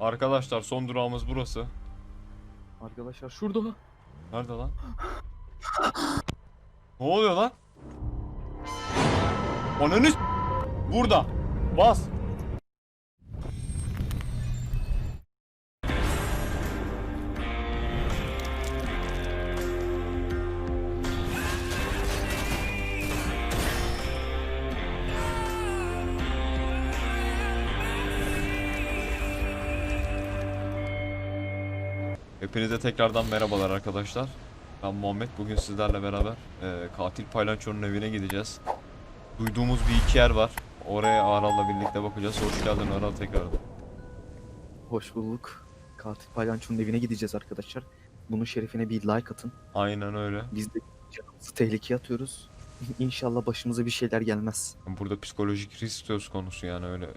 Arkadaşlar son durağımız burası. Arkadaşlar şurada. Nerede lan? ne oluyor lan? Ananı Burada. Bas. Hepinize tekrardan merhabalar arkadaşlar. Ben Muhammed. Bugün sizlerle beraber e, katil paylançonun evine gideceğiz. Duyduğumuz bir iki yer var. Oraya Aral'la birlikte bakacağız. Hoş geldin Aral tekrardan. Hoş bulduk. Katil Palyanço'nun evine gideceğiz arkadaşlar. Bunun şerefine bir like atın. Aynen öyle. Biz de canımızı tehlikeye atıyoruz. İnşallah başımıza bir şeyler gelmez. Burada psikolojik risk söz konusu yani öyle.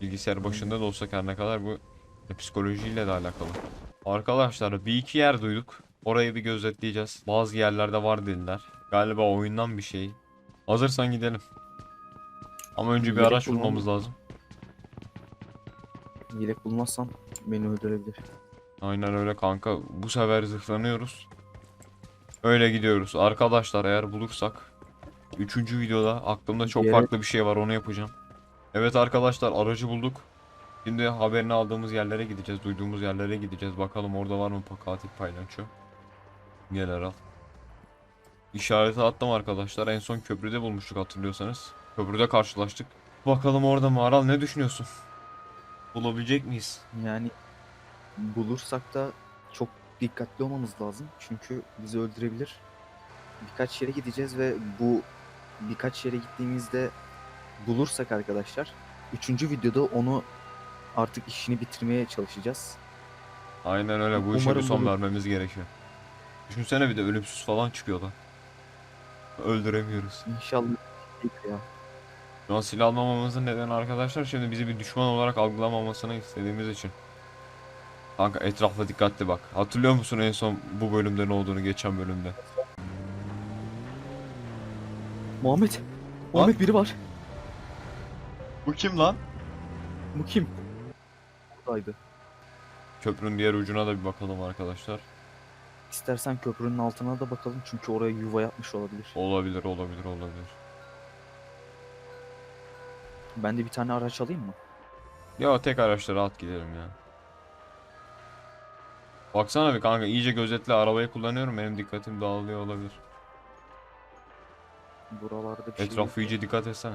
Bilgisayar başında da olsak her ne kadar bu psikolojiyle de alakalı. Arkadaşlar bir iki yer duyduk. Orayı bir gözetleyeceğiz. Bazı yerlerde var dediler. Galiba oyundan bir şey. Hazırsan gidelim. Ama önce bir Yelek araç bulmam- bulmamız lazım. Yelek bulmazsam beni öldürebilir. Aynen öyle kanka. Bu sefer zırhlanıyoruz. Öyle gidiyoruz. Arkadaşlar eğer bulursak 3. videoda aklımda çok Yere- farklı bir şey var onu yapacağım. Evet arkadaşlar aracı bulduk. Şimdi haberini aldığımız yerlere gideceğiz. Duyduğumuz yerlere gideceğiz. Bakalım orada var mı katil paylaşçı. Gel Aral. İşareti attım arkadaşlar. En son köprüde bulmuştuk hatırlıyorsanız. Köprüde karşılaştık. Bakalım orada mı Aral ne düşünüyorsun? Bulabilecek miyiz? Yani bulursak da çok dikkatli olmamız lazım. Çünkü bizi öldürebilir. Birkaç yere gideceğiz ve bu birkaç yere gittiğimizde bulursak arkadaşlar üçüncü videoda onu artık işini bitirmeye çalışacağız. Aynen öyle bu işe bir Umarım son bunu- vermemiz gerekiyor. Düşünsene bir de ölümsüz falan çıkıyor da. Öldüremiyoruz. İnşallah ya. Şu an silah almamamızın nedeni arkadaşlar şimdi bizi bir düşman olarak algılamamasını istediğimiz için. Kanka etrafa dikkatli bak. Hatırlıyor musun en son bu bölümde ne olduğunu geçen bölümde? Muhammed. Muhammed biri var. Bu kim lan? Bu kim? Buradaydı. Köprünün diğer ucuna da bir bakalım arkadaşlar. İstersen köprünün altına da bakalım çünkü oraya yuva yapmış olabilir. Olabilir olabilir olabilir. Ben de bir tane araç alayım mı? Ya tek araçla rahat gidelim ya. Baksana bir kanka iyice gözetle arabayı kullanıyorum benim dikkatim dağılıyor olabilir. Buralarda bir şey. Etrafı iyice dikkat etsene.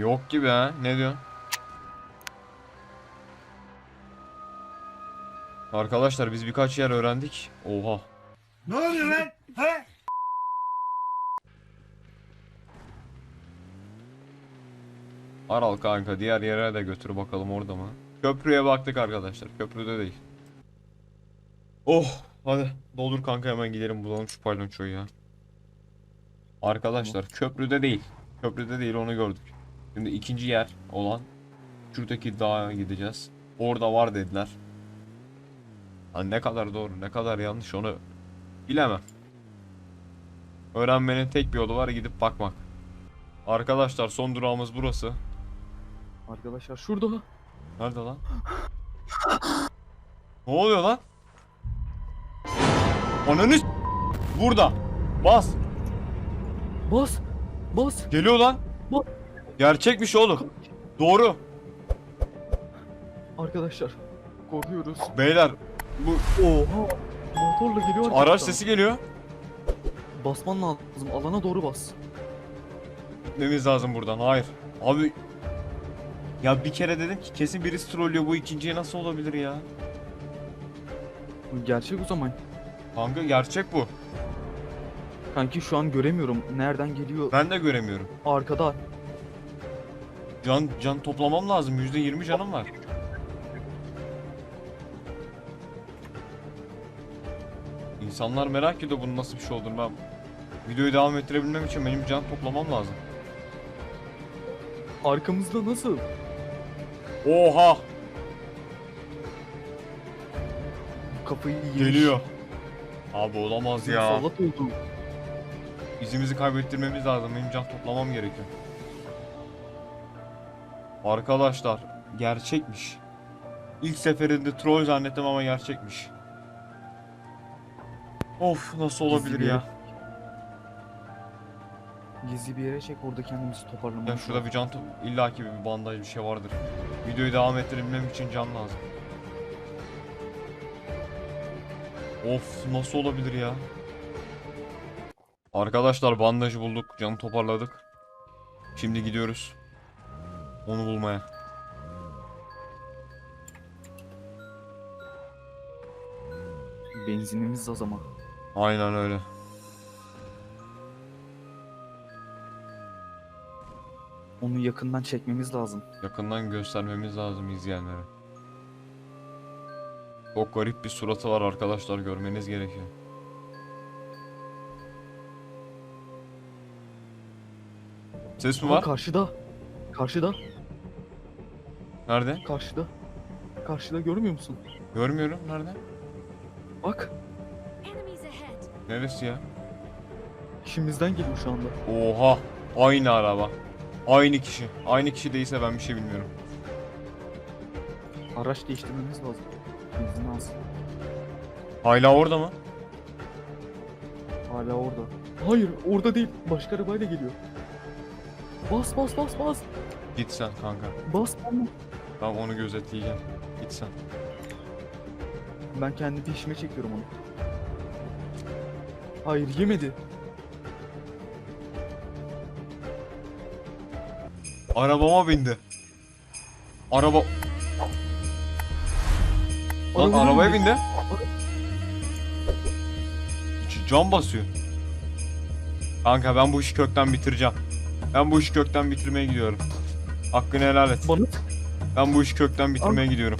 Yok gibi ha. Ne diyorsun? Arkadaşlar biz birkaç yer öğrendik. Oha. Ne oluyor lan? He? Aral kanka diğer yere de götür bakalım orada mı? Köprüye baktık arkadaşlar. Köprüde değil. Oh hadi doldur kanka hemen gidelim bulalım şu palyaçoyu ya. Arkadaşlar köprüde değil. Köprüde değil onu gördük. Şimdi ikinci yer olan şuradaki dağa gideceğiz. Orada var dediler. Ha, ne kadar doğru ne kadar yanlış onu bilemem. Öğrenmenin tek bir yolu var gidip bakmak. Arkadaşlar son durağımız burası. Arkadaşlar şurada. Nerede lan? ne oluyor lan? Ananı s- Burada. Bas. Bas. Bas. Geliyor lan. Bu- Gerçekmiş oğlum. Doğru. Arkadaşlar korkuyoruz. Beyler bu Oha. Motorla geliyor araç arkamdan. sesi geliyor. Basman lazım. Alana doğru bas. Gitmemiz lazım buradan. Hayır. Abi ya bir kere dedim ki kesin birisi trollüyor bu ikinciye nasıl olabilir ya? Bu Gerçek o zaman. Kanka gerçek bu. Kanki şu an göremiyorum. Nereden geliyor? Ben de göremiyorum. Arkada. Can can toplamam lazım. %20 canım var. İnsanlar merak ediyor bunun nasıl bir şey olduğunu. Ben videoyu devam ettirebilmem için benim can toplamam lazım. Arkamızda nasıl? Oha! Kafayı yemiş. Geliyor. Abi olamaz ya. Musallat oldu. İzimizi kaybettirmemiz lazım. Benim can toplamam gerekiyor. Arkadaşlar gerçekmiş. İlk seferinde troll zannettim ama gerçekmiş. Of nasıl olabilir bir ya? Gizli bir yere çek orada kendimizi toparlamamız Ya şurada bir can illaki bir bandaj bir şey vardır. Videoyu devam ettirebilmem için can lazım. Of nasıl olabilir ya? Arkadaşlar bandajı bulduk, canı toparladık. Şimdi gidiyoruz. Onu bulmaya. Benzinimiz az ama. Aynen öyle. Onu yakından çekmemiz lazım. Yakından göstermemiz lazım izleyenlere. Çok garip bir suratı var arkadaşlar görmeniz gerekiyor. Ses mi var? karşıda. Karşıda. Nerede? Karşıda. Karşıda görmüyor musun? Görmüyorum. Nerede? Bak. Neresi ya? İşimizden geliyor şu anda. Oha! Aynı araba. Aynı kişi. Aynı kişi değilse ben bir şey bilmiyorum. Araç değiştirmemiz lazım. Benzin az. Hala orada mı? Hala orada. Hayır orada değil. Başka arabayla geliyor. Bas bas bas bas. Git sen kanka. Bas bana. Ben onu gözetleyeceğim. Git sen. Ben kendi peşime çekiyorum onu. Hayır yemedi. Arabama bindi. Araba... Lan Arabaya arabaya bindi. Ç- Can basıyor. Kanka ben bu işi kökten bitireceğim. Ben bu işi kökten bitirmeye gidiyorum. Hakkını helal et. Bana Ben bu işi kökten bitirmeye gidiyorum.